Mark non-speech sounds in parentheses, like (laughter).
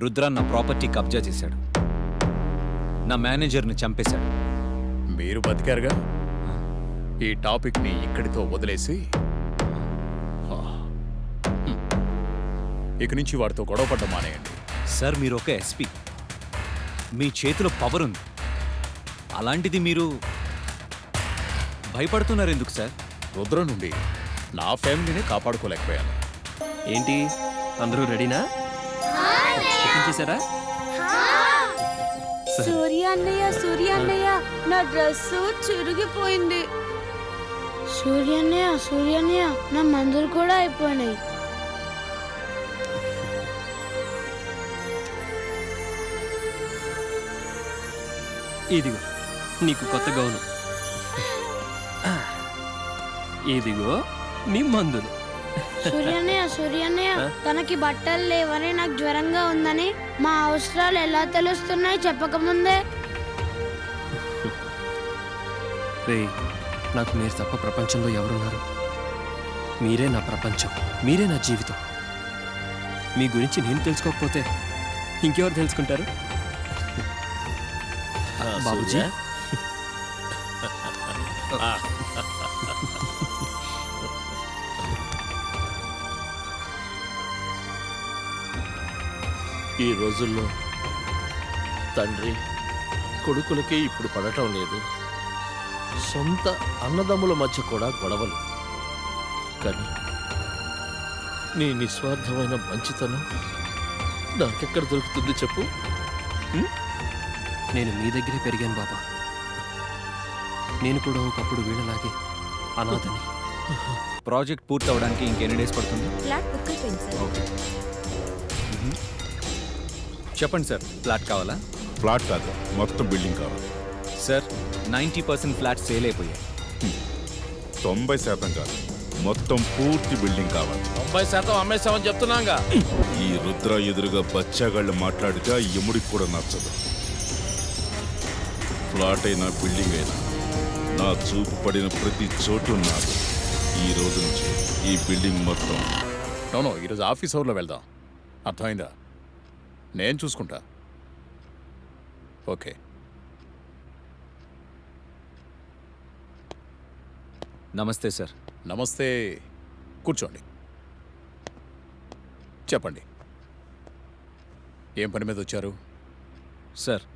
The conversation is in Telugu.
రుద్ర నా ప్రాపర్టీ కబ్జా చేశాడు. నా మేనేజర్ని చంపేశాడు. మీరు బతికారుగా? ఈ టాపిక్ని ఇక్కడితో వదిలేసి. ఇక నుంచి వాడితో గొడవపడ్డం మానేయండి. సార్ మీరు ఒక ఎస్పీ. మీ చేతిలో పవర్ ఉంది. అలాంటిది మీరు భయపడుతున్నారు ఎందుకు సార్? రుద్ర నుండి నా ఫ్యామిలీని కాపాడుకోలేకపోయాను. ఏంటి? అందరూ రెడీనా? చేశారా సూర్య అన్నయ్య సూర్య అన్నయ్య నా డ్రెస్ చిరిగిపోయింది. సూర్యన్నయ్య సూర్యన్నయ్య నా మందులు కూడా అయిపోయినాయి. ఇదిగో నీకు కొత్త గౌను. ఇదిగో నీ మందులు. సూర్యన్నయ్య సూర్యన్నయ్య తనకి బట్టలు లేవని నాకు జ్వరంగా ఉందని మా అవసరాలు ఎలా తెలుస్తున్నాయి చెప్పకముందే. రే నాకు మీరు తప్ప ప్రపంచంలో ఎవరున్నారు? మీరే నా ప్రపంచం మీరే నా జీవితం. మీ గురించి నేను తెలుసుకోకపోతే ఇంకెవరు తెలుసుకుంటారు? బాబుజీ? (laughs) ఈ రోజుల్లో తండ్రి కొడుకులకే ఇప్పుడు పడటం లేదు. సొంత అన్నదమ్ముల మధ్య కూడా గొడవలు. కానీ నీ నిస్వార్థమైన మంచితనం నాకెక్కడ దొరుకుతుంది చెప్పు? నేను మీ దగ్గరే పెరిగాను బాబా. నేను కూడా ఒకప్పుడు వీళ్ళలాగే అనాథని. ప్రాజెక్ట్ పూర్తి అవడానికి ఇంకెన్ని డేస్ పడుతుంది? ఫ్లాట్ బుక్ అయిపోయింది సార్. చెప్పండి సార్ ఫ్లాట్ కావాలా? ఫ్లాట్ కాదు మొత్తం బిల్డింగ్ కావాలి. Sir ninety percent flat sale అయిపోయాయి. తొంభై శాతం కాదు మొత్తం పూర్తి బిల్డింగ్ కావాలి. తొంభై శాతం అమ్మేశామని చెప్తున్నాగా. ఈ రుద్ర ఎదురుగా బచ్చాగాళ్ళు మాట్లాడితే ఆ యముడికి కూడా నచ్చదు. ఫ్లాట్ అయినా బిల్డింగ్ అయినా నా చూపు పడిన ప్రతి చోటు నాది. ఈ రోజు నుంచి ఈ బిల్డింగ్ మొత్తం. నోనో ఈరోజు ఆఫీస్ అవర్లో వెళ్దాం. అర్థమైందా? నేను చూసుకుంటా. ఓకే. నమస్తే సార్. నమస్తే. కూర్చోండి. చెప్పండి. ఏం పని మీద వచ్చారు? సార్